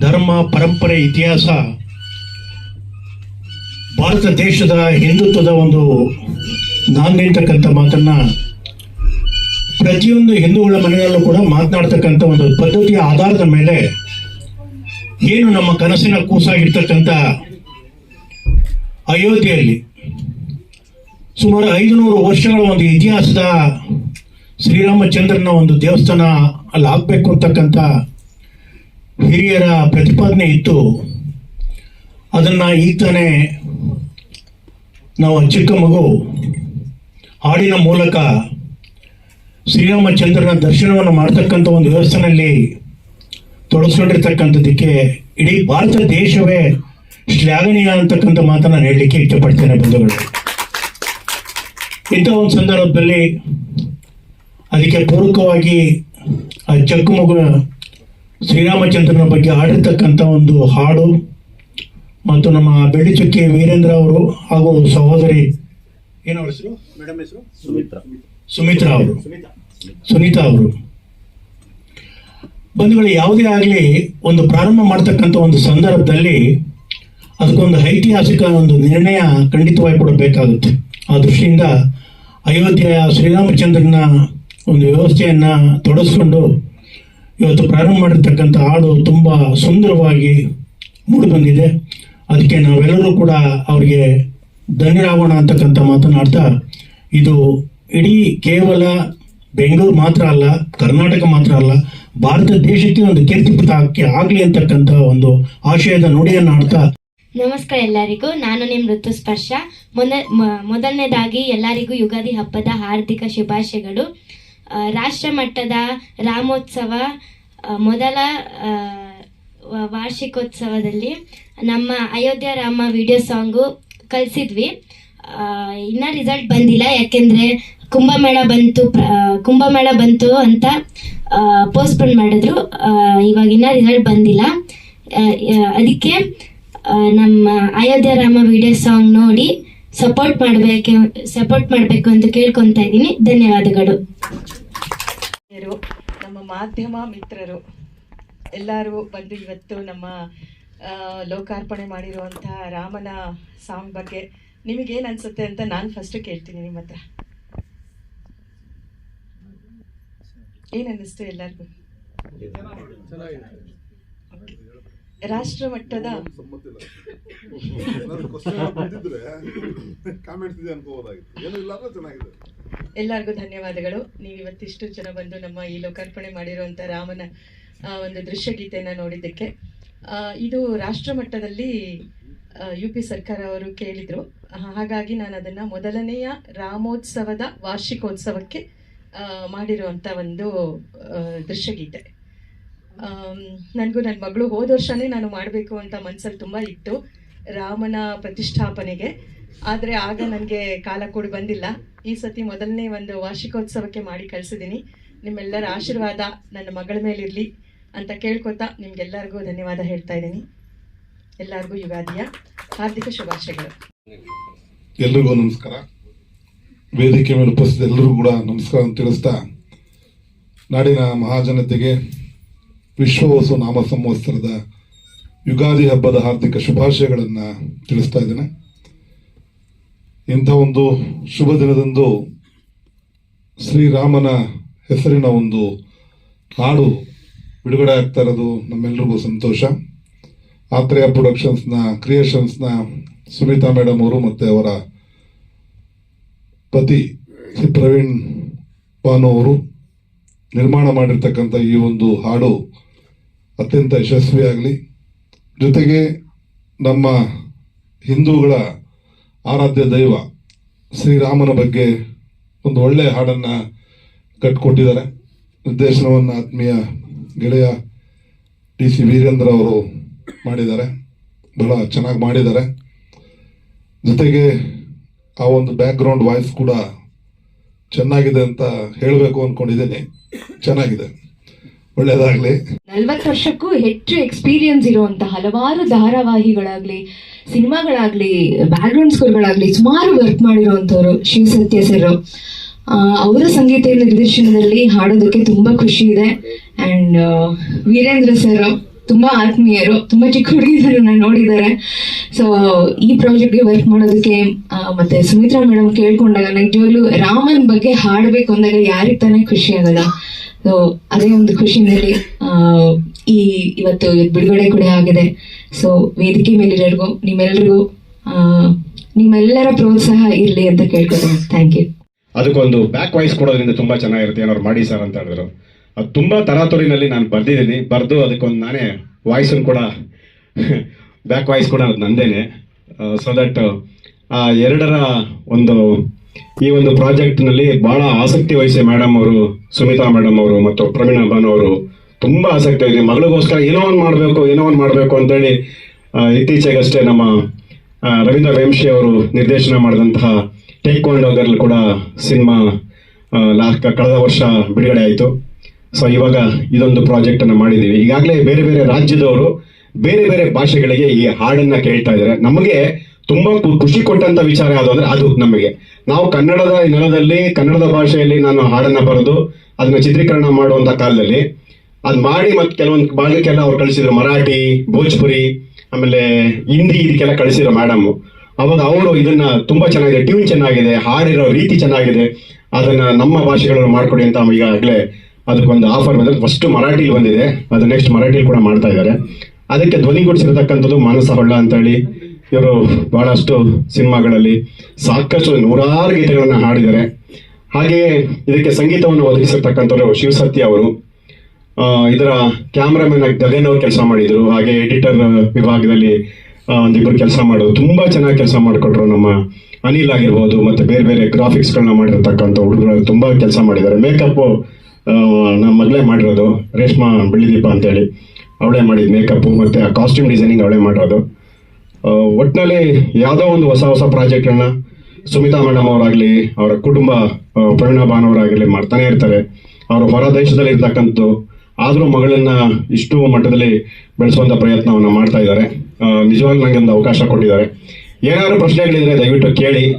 ಧರ್ಮ, ಪರಂಪರೆ, ಇತಿಹಾಸ ಭಾರತ ದೇಶದ ಹಿಂದುತ್ವದ ಒಂದು ನಾಂದಿರ್ತಕ್ಕಂಥ ಮಾತನ್ನು ಪ್ರತಿಯೊಂದು ಹಿಂದೂಗಳ ಮನೆಯಲ್ಲೂ ಕೂಡ ಮಾತನಾಡ್ತಕ್ಕಂಥ ಒಂದು ಪದ್ಧತಿಯ ಆಧಾರದ ಮೇಲೆ ಏನು ನಮ್ಮ ಕನಸಿನ ಕೂಸಾಗಿರ್ತಕ್ಕಂಥ ಅಯೋಧ್ಯೆಯಲ್ಲಿ ಸುಮಾರು ಐದುನೂರು ವರ್ಷಗಳ ಒಂದು ಇತಿಹಾಸದ ಶ್ರೀರಾಮಚಂದ್ರನ ಒಂದು ದೇವಸ್ಥಾನ ಅಲ್ಲಿ ಆಗಬೇಕು ಅಂತಕ್ಕಂಥ ಹಿರಿಯರ ಪ್ರತಿಪಾದನೆ ಇತ್ತು. ಅದನ್ನು ಈಗ ತಾನೇ ನಾವು ಚಿಕ್ಕ ಮಗು ಹಾಡಿನ ಮೂಲಕ ಶ್ರೀರಾಮಚಂದ್ರನ ದರ್ಶನವನ್ನು ಮಾಡ್ತಕ್ಕಂಥ ಒಂದು ವ್ಯವಸ್ಥೆನಲ್ಲಿ ತೊಡಗಿಸ್ಕೊಂಡಿರ್ತಕ್ಕಂಥದ್ದಕ್ಕೆ ಇಡೀ ಭಾರತ ದೇಶವೇ ಶ್ಲಾಘನೀಯ ಅಂತಕ್ಕಂಥ ಮಾತನ್ನು ಹೇಳಲಿಕ್ಕೆ ಇಷ್ಟಪಡ್ತೇನೆ ಬಂಧುಗಳು. ಇಂಥ ಒಂದು ಸಂದರ್ಭದಲ್ಲಿ ಅದಕ್ಕೆ ಪೂರಕವಾಗಿ ಆ ಚಕ್ಕು ಮಗು ಶ್ರೀರಾಮಚಂದ್ರನ ಬಗ್ಗೆ ಹಾಡಿರ್ತಕ್ಕಂಥ ಒಂದು ಹಾಡು ಮತ್ತು ನಮ್ಮ ಬೆಳ್ಳಿಚುಕ್ಕಿ ವೀರೇಂದ್ರ ಅವರು ಹಾಗೂ ಸಹೋದರಿ ಏನೋ ಹೆಸರು? ಮೇಡಮ್ ಹೆಸರು? ಸುಮಿತ್ರಾ. ಸುಮಿತ್ರಾ ಅವರು. ಸುನೀತಾ ಅವರು. ಬಂಧುಗಳು ಯಾವುದೇ ಆಗಲಿ ಒಂದು ಪ್ರಾರಂಭ ಮಾಡ್ತಕ್ಕಂಥ ಒಂದು ಸಂದರ್ಭದಲ್ಲಿ ಅದಕ್ಕೊಂದು ಐತಿಹಾಸಿಕ ಒಂದು ನಿರ್ಣಯ ಖಂಡಿತವಾಗಿ ಕೊಡಬೇಕಾಗುತ್ತೆ ಆ ದೃಷ್ಟಿಯಿಂದ ಅಯೋಧ್ಯೆಯ ಶ್ರೀರಾಮಚಂದ್ರನ ಒಂದು ವ್ಯವಸ್ಥೆಯನ್ನು ತೊಡಗಿಸ್ಕೊಂಡು ಇವತ್ತು ಪ್ರಾರಂಭ ಮಾಡಿರ್ತಕ್ಕಂಥ ಹಾಡು ತುಂಬ ಸುಂದರವಾಗಿ ಮೂಡಿ ಬಂದಿದೆ ಅದಕ್ಕೆ ನಾವೆಲ್ಲರೂ ಕೂಡ ಅವರಿಗೆ ಧನ್ಯರಾಗೋಣ ಅಂತಕ್ಕಂಥ ಮಾತನಾಡ್ತಾ, ಇದು ಇಡೀ ಕೇವಲ ಬೆಂಗಳೂರು ಮಾತ್ರ ಅಲ್ಲ, ಕರ್ನಾಟಕ ಮಾತ್ರ ಅಲ್ಲ, ಭಾರತ ದೇಶಕ್ಕೆ ಒಂದು ಕೀರ್ತಿ ಪ್ರತಾಕ್ಕೆ ಆಗಲಿ ಅಂತಕ್ಕಂಥ ಒಂದು ಆಶಯದ ನುಡಿಯನ್ನು ಆಡ್ತಾ ನಮಸ್ಕಾರ ಎಲ್ಲರಿಗೂ, ನಾನು ನಿಮ್ಮ ಋತು ಸ್ಪರ್ಶ ಮೊದಲನೇದಾಗಿ ಎಲ್ಲರಿಗೂ ಯುಗಾದಿ ಹಬ್ಬದ ಹಾರ್ದಿಕ ಶುಭಾಶಯಗಳು. ರಾಷ್ಟ್ರ ಮಟ್ಟದ ರಾಮೋತ್ಸವ ಮೊದಲ ವಾರ್ಷಿಕೋತ್ಸವದಲ್ಲಿ ನಮ್ಮ ಅಯೋಧ್ಯ ರಾಮ ವಿಡಿಯೋ ಸಾಂಗು ಕಲಿಸಿದ್ವಿ. ಇನ್ನೂ ರಿಸಲ್ಟ್ ಬಂದಿಲ್ಲ. ಯಾಕೆಂದರೆ ಕುಂಭಮೇಳ ಬಂತು ಕುಂಭಮೇಳ ಬಂತು ಅಂತ ಪೋಸ್ಟ್ಪೋನ್ ಮಾಡಿದ್ರು. ಇವಾಗ ಇನ್ನೂ ರಿಸಲ್ಟ್ ಬಂದಿಲ್ಲ. ಅದಕ್ಕೆ ನಮ್ಮ ಅಯೋಧ್ಯ ರಾಮ ವಿಡಿಯೋ ಸಾಂಗ್ ನೋಡಿ ಸಪೋರ್ಟ್ ಮಾಡಬೇಕು ಸಪೋರ್ಟ್ ಮಾಡಬೇಕು ಅಂತ ಕೇಳ್ಕೊತಾ ಇದ್ದೀನಿ. ಧನ್ಯವಾದಗಳು. ಮಾಧ್ಯಮ ಮಿತ್ರರು ಎಲ್ಲರೂ ಬಂದು ಇವತ್ತು ನಮ್ಮ ಲೋಕಾರ್ಪಣೆ ಮಾಡಿರುವಂಥ ರಾಮನ ಸಾಂಗ್ ಬಗ್ಗೆ ನಿಮಗೇನು ಅನ್ಸುತ್ತೆ ಅಂತ ನಾನು ಫಸ್ಟ್ ಕೇಳ್ತೀನಿ ನಿಮ್ಮ ಹತ್ರ. ಏನು ಎಲ್ಲರಿಗೂ? ರಾಷ್ಟ್ರ ಮಟ್ಟದ ಕಾಮೆಂಟ್ಸ್ ಇದೆ ಇಲ್ಲ ಚೆನ್ನಾಗಿದೆ. ಎಲ್ಲರಿಗೂ ಧನ್ಯವಾದಗಳು. ನೀವು ಇವತ್ತಿಷ್ಟು ಜನ ಬಂದು ನಮ್ಮ ಈ ಲೋಕಾರ್ಪಣೆ ಮಾಡಿರುವಂಥ ರಾಮನ ಒಂದು ದೃಶ್ಯಗೀತೆಯನ್ನು ನೋಡಿದ್ದಕ್ಕೆ. ಇದು ರಾಷ್ಟ್ರ ಮಟ್ಟದಲ್ಲಿ ಯು ಪಿ ಸರ್ಕಾರ ಅವರು ಕೇಳಿದರು. ಹಾಗಾಗಿ ನಾನು ಅದನ್ನು ಮೊದಲನೆಯ ರಾಮೋತ್ಸವದ ವಾರ್ಷಿಕೋತ್ಸವಕ್ಕೆ ಮಾಡಿರುವಂಥ ಒಂದು ದೃಶ್ಯಗೀತೆ ನನಗೂ ನನ್ನ ಮಗಳು ಹೋದ ವರ್ಷನೇ ನಾನು ಮಾಡಬೇಕು ಅಂತ ಮನಸ್ಸಲ್ಲಿ ತುಂಬ ಇತ್ತು. ರಾಮನ ಪ್ರತಿಷ್ಠಾಪನೆಗೆ. ಆದರೆ ಆಗ ನನಗೆ ಕಾಲ ಕೂಡಿ ಬಂದಿಲ್ಲ. ಈ ಸತಿ ಮೊದಲನೇ ಒಂದು ವಾರ್ಷಿಕೋತ್ಸವಕ್ಕೆ ಮಾಡಿ ಕಳಿಸಿದ್ದೀನಿ. ನಿಮ್ಮೆಲ್ಲರ ಆಶೀರ್ವಾದ ನನ್ನ ಮಗಳ ಮೇಲಿರಲಿ ಅಂತ ಕೇಳ್ಕೊತಾ ನಿಮ್ಗೆಲ್ಲರಿಗೂ ಧನ್ಯವಾದ ಹೇಳ್ತಾ ಇದ್ದೀನಿ. ಎಲ್ಲರಿಗೂ ಯುಗಾದಿಯ ಹಾರ್ದಿಕ ಶುಭಾಶಯಗಳು. ಎಲ್ರಿಗೂ ನಮಸ್ಕಾರ. ವೇದಿಕೆ ಮೇಲೆ ಉಪಸ್ಥಿತ ಎಲ್ಲರಿಗೂ ಕೂಡ ನಮಸ್ಕಾರ ಅಂತ ತಿಳಿಸ್ತಾ ನಾಡಿನ ಮಹಾಜನತೆಗೆ ವಿಶ್ವವಸು ನಾಮ ಸಂವತ್ಸರದ ಯುಗಾದಿ ಹಬ್ಬದ ಹಾರ್ದಿಕ ಶುಭಾಶಯಗಳನ್ನು ತಿಳಿಸ್ತಾ ಇದ್ದೇನೆ. ಇಂಥ ಒಂದು ಶುಭ ದಿನದಂದು ಶ್ರೀರಾಮನ ಹೆಸರಿನ ಒಂದು ಹಾಡು ಬಿಡುಗಡೆ ಆಗ್ತಾ ಇರೋದು ನಮ್ಮೆಲ್ರಿಗೂ ಸಂತೋಷ. ಆತ್ರೇಯ ಪ್ರೊಡಕ್ಷನ್ಸ್ನ ಕ್ರಿಯೇಷನ್ಸ್ನ ಸುನೀತಾ ಮೇಡಮ್ ಅವರು ಮತ್ತು ಅವರ ಪತಿ ಶ್ರೀ ಪ್ರವೀಣ್ ಬಾನು ಅವರು ನಿರ್ಮಾಣ ಮಾಡಿರ್ತಕ್ಕಂಥ ಈ ಒಂದು ಹಾಡು ಅತ್ಯಂತ ಯಶಸ್ವಿಯಾಗಲಿ. ಜೊತೆಗೆ ನಮ್ಮ ಹಿಂದೂಗಳ ಆರಾಧ್ಯ ದೈವ ಶ್ರೀರಾಮನ ಬಗ್ಗೆ ಒಂದು ಒಳ್ಳೆಯ ಹಾಡನ್ನು ಕಟ್ಕೊಟ್ಟಿದ್ದಾರೆ. ನಿರ್ದೇಶನವನ್ನು ಆತ್ಮೀಯ ಗೆಳೆಯ ಟಿ ಸಿ ವೀರೇಂದ್ರ ಅವರು ಮಾಡಿದ್ದಾರೆ. ಬಹಳ ಚೆನ್ನಾಗಿ ಮಾಡಿದ್ದಾರೆ. ಜೊತೆಗೆ ಆ ಒಂದು ಬ್ಯಾಕ್ಗ್ರೌಂಡ್ ವಾಯ್ಸ್ ಕೂಡ ಚೆನ್ನಾಗಿದೆ ಅಂತ ಹೇಳಬೇಕು ಅಂದ್ಕೊಂಡಿದ್ದೀನಿ ಚೆನ್ನಾಗಿದೆ. ಒಳ್ಳೆಯದಾಗಲಿ ನಲ್ವತ್ತು ವರ್ಷಕ್ಕೂ ಹೆಚ್ಚು ಎಕ್ಸ್ಪೀರಿಯನ್ಸ್ ಇರುವಂತಹ ಹಲವಾರು ಧಾರಾವಾಹಿಗಳಾಗ್ಲಿ, ಸಿನಿಮಾಗಳಾಗ್ಲಿ ಬ್ಯಾಕ್ಗ್ರೌಂಡ್ ಸ್ಕೋರ್ಗಳಾಗ್ಲಿ ಸುಮಾರು ವರ್ಕ್ ಮಾಡಿರುವಂಥವ್ರು ಶಿವಸತ್ಯ ಸರ್ ಅವರ ಸಂಗೀತ ನಿರ್ದೇಶನದಲ್ಲಿ ಹಾಡೋದಕ್ಕೆ ತುಂಬಾ ಖುಷಿ ಇದೆ. ಅಂಡ್ ವೀರೇಂದ್ರ ಸರ್ ತುಂಬಾ ಆತ್ಮೀಯರು, ತುಂಬಾ ಚಿಕ್ಕ ಹುಡುಗಿಯರನ್ನ ನೋಡಿದ್ದಾರೆ. ಸೊ ಈ ಪ್ರಾಜೆಕ್ಟ್ಗೆ ವರ್ಕ್ ಮಾಡೋದಕ್ಕೆ ಮತ್ತೆ ಸುಮಿತ್ರಾ ಮೇಡಮ್ ಕೇಳ್ಕೊಂಡಾಗ ನಿಜವಾಗ್ಲೂ ರಾಮನ್ ಬಗ್ಗೆ ಹಾಡ್ಬೇಕು ಅಂದಾಗ ಯಾರಿಗೆ ತಾನೇ ಖುಷಿ ಆಗಲ್ಲ. ಸೊ ಅದೇ ಒಂದು ಖುಷಿನಲ್ಲಿ ಈ ಇವತ್ತು ಬಿಡುಗಡೆ ಕೂಡ ಆಗಿದೆ. ಸೊ ವೇದಿಕೆ ಮೇಲಿರೋರ್ಗೂ ನಿಮ್ಮೆಲ್ಲರಿಗೂ ನಿಮ್ಮೆಲ್ಲರ ಪ್ರೋತ್ಸಾಹ ಇರಲಿ ಅಂತ ಕೇಳ್ಕೊತೀನಿ. ಥ್ಯಾಂಕ್ ಯು ಅದಕ್ಕೊಂದು ಬ್ಯಾಕ್ ವಾಯ್ಸ್ ಕೊಡೋದ್ರಿಂದ ತುಂಬಾ ಚೆನ್ನಾಗಿರುತ್ತೆ. ಏನಾದ್ರು ಮಾಡಿ ಸರ್ ಅಂತ ಹೇಳಿದ್ರು. ಅದು ತುಂಬಾ ತರಾತುರಿನಲ್ಲಿ ನಾನು ಬರ್ದಿದ್ದೀನಿ. ಬರೆದು ಅದಕ್ಕೊಂದು ನಾನೇ ವಾಯ್ಸನ್ನು ಕೂಡ ಬ್ಯಾಕ್ ವಾಯ್ಸ್ ಕೂಡ ನಂದೇನೆ. ಸೊ ದಟ್ ಆ, ಎರಡರ ಒಂದು ಈ ಒಂದು ಪ್ರಾಜೆಕ್ಟ್ನಲ್ಲಿ ಬಹಳ ಆಸಕ್ತಿ ವಹಿಸಿ ಮೇಡಮ್ ಅವರು ಸುಮಿತಾ ಮೇಡಮ್ ಅವರು ಮತ್ತು ಪ್ರವೀಣ್ ಅಬ್ಬಾನ್ ಅವರು ತುಂಬಾ ಆಸಕ್ತಿ ಇದೆ ಮಗಳಿಗೋಸ್ಕರ ಏನೋ ಒಂದು ಮಾಡಬೇಕು, ಏನೋ ಒಂದು ಮಾಡಬೇಕು ಅಂತೇಳಿ ಇತ್ತೀಚೆಗಷ್ಟೇ ನಮ್ಮ ರವೀಂದ್ರ ವೇಮ್ಶಿ ಅವರು ನಿರ್ದೇಶನ ಮಾಡಿದಂತಹ ಟೇಕ್ ಗರ್ಲ್ ಕೂಡ ಸಿನಿಮಾ ಕಳೆದ ವರ್ಷ ಬಿಡುಗಡೆ ಆಯಿತು. ಸೊ ಇವಾಗ ಇದೊಂದು ಪ್ರಾಜೆಕ್ಟ್ ಅನ್ನ ಮಾಡಿದೀವಿ ಈಗಾಗಲೇ ಬೇರೆ ಬೇರೆ ರಾಜ್ಯದವರು ಬೇರೆ ಬೇರೆ ಭಾಷೆಗಳಿಗೆ ಈ ಹಾಡನ್ನ ಕೇಳ್ತಾ ಇದ್ದಾರೆ. ನಮಗೆ ತುಂಬಾ ಖುಷಿ ಕೊಟ್ಟಂತ ವಿಚಾರ ಯಾವುದು ಅಂದ್ರೆ ಅದು ನಮಗೆ. ನಾವು ಕನ್ನಡದ ನೆಲದಲ್ಲಿ, ಕನ್ನಡದ ಭಾಷೆಯಲ್ಲಿ ನಾನು ಹಾಡನ್ನ ಬರೆದು ಅದನ್ನ ಚಿತ್ರೀಕರಣ ಮಾಡುವಂತ ಕಾಲದಲ್ಲಿ ಅದ್ ಮಾಡಿ ಮತ್ತೆ ಕೆಲವೊಂದು ಭಾಗಕ್ಕೆಲ್ಲ ಅವ್ರು ಕಳಿಸಿದ್ರು. ಮರಾಠಿ, ಭೋಜ್ಪುರಿ, ಆಮೇಲೆ ಹಿಂದಿ ಇದಕ್ಕೆಲ್ಲ ಕಳಿಸಿದ್ರು ಮೇಡಮ್ ಅವಾಗ ಅವರು ಇದನ್ನ ತುಂಬಾ ಚೆನ್ನಾಗಿದೆ ಟ್ಯೂನ್ ಚೆನ್ನಾಗಿದೆ, ಹಾಡಿರೋ ರೀತಿ ಚೆನ್ನಾಗಿದೆ. ಅದನ್ನ ನಮ್ಮ ಭಾಷೆಗಳಲ್ಲಿ ಮಾಡ್ಕೊಡಿ ಅಂತ ಈಗಾಗಲೇ ಅದಕ್ಕೊಂದು ಆಫರ್ ಬಂದ್ರೆ ಫಸ್ಟ್ ಮರಾಠಿಲಿ ಬಂದಿದೆ. ಅದು ನೆಕ್ಸ್ಟ್ ಮರಾಠಿಲಿ ಕೂಡ ಮಾಡ್ತಾ ಇದ್ದಾರೆ. ಅದಕ್ಕೆ ಧ್ವನಿಗೊಳಿಸಿರತಕ್ಕಂಥದ್ದು ಮಾನಸ ಹೊಳ್ಳ ಅಂತೇಳಿ. ಇವರು ಬಹಳಷ್ಟು ಸಿನಿಮಾಗಳಲ್ಲಿ ಸಾಕಷ್ಟು ನೂರಾರು ಗೀತೆಗಳನ್ನು ಹಾಡಿದ್ದಾರೆ. ಹಾಗೆಯೇ ಇದಕ್ಕೆ ಸಂಗೀತವನ್ನು ಒದಗಿಸಿರ್ತಕ್ಕಂಥವ್ರು ಶಿವಸತ್ಯ ಅವರು. ಇದರ ಕ್ಯಾಮ್ರಾಮನ್ ಆಗಿ ಗಗನ್ ಅವರು ಕೆಲಸ ಮಾಡಿದ್ರು. ಹಾಗೆ ಎಡಿಟರ್ ವಿಭಾಗದಲ್ಲಿ ಒಂದಿಬ್ಬರು ಕೆಲಸ ಮಾಡೋದು ತುಂಬಾ ಚೆನ್ನಾಗಿ ಕೆಲಸ ಮಾಡಿಕೊಟ್ರು ನಮ್ಮ ಅನಿಲ್ ಆಗಿರ್ಬೋದು ಮತ್ತೆ ಬೇರೆ ಬೇರೆ ಗ್ರಾಫಿಕ್ಸ್ ಗಳನ್ನ ಮಾಡಿರ್ತಕ್ಕಂಥ ಹುಡುಗರು ತುಂಬಾ ಕೆಲಸ ಮಾಡಿದ್ದಾರೆ. ಮೇಕಪ್ ನಮ್ಮ ಮಗಳೇ ಮಾಡಿರೋದು ರೇಷ್ಮಾ ಬೆಳ್ಳಿದೀಪ ಅಂತೇಳಿ. ಅವಳೇ ಮಾಡಿದ ಮೇಕಪ್ ಮತ್ತೆ ಕಾಸ್ಟ್ಯೂಮ್ ಡಿಸೈನಿಂಗ್ ಅವಳೇ ಮಾಡಿರೋದು. ಆ, ಒಟ್ನಲ್ಲಿ ಯಾವುದೋ ಒಂದು ಹೊಸ ಹೊಸ ಪ್ರಾಜೆಕ್ಟ್ಗಳನ್ನ ಸುಮಿತಾ ಮೇಡಮ್ ಅವರಾಗ್ಲಿ ಅವರ ಕುಟುಂಬ ಪ್ರವೀಣ ಬಾನ್ ಅವರಾಗಲಿ ಮಾಡ್ತಾನೆ ಇರ್ತಾರೆ. ಅವರು ಹೊರ ದೇಶದಲ್ಲಿ ಇರ್ತಕ್ಕಂಥದ್ದು ಆದರೂ ಮಗಳನ್ನ ಇಷ್ಟು ಮಟ್ಟದಲ್ಲಿ ಬೆಳೆಸುವಂತ ಪ್ರಯತ್ನವನ್ನ ಮಾಡ್ತಾ ಇದ್ದಾರೆ. ನಿಜವಾಗ್ಲೂ ನನಗೆ ಒಂದು ಅವಕಾಶ ಕೊಟ್ಟಿದ್ದಾರೆ. ಏನಾದ್ರು ಪ್ರಶ್ನೆಗಳಿದ್ರೆ ದಯವಿಟ್ಟು ಕೇಳಿ.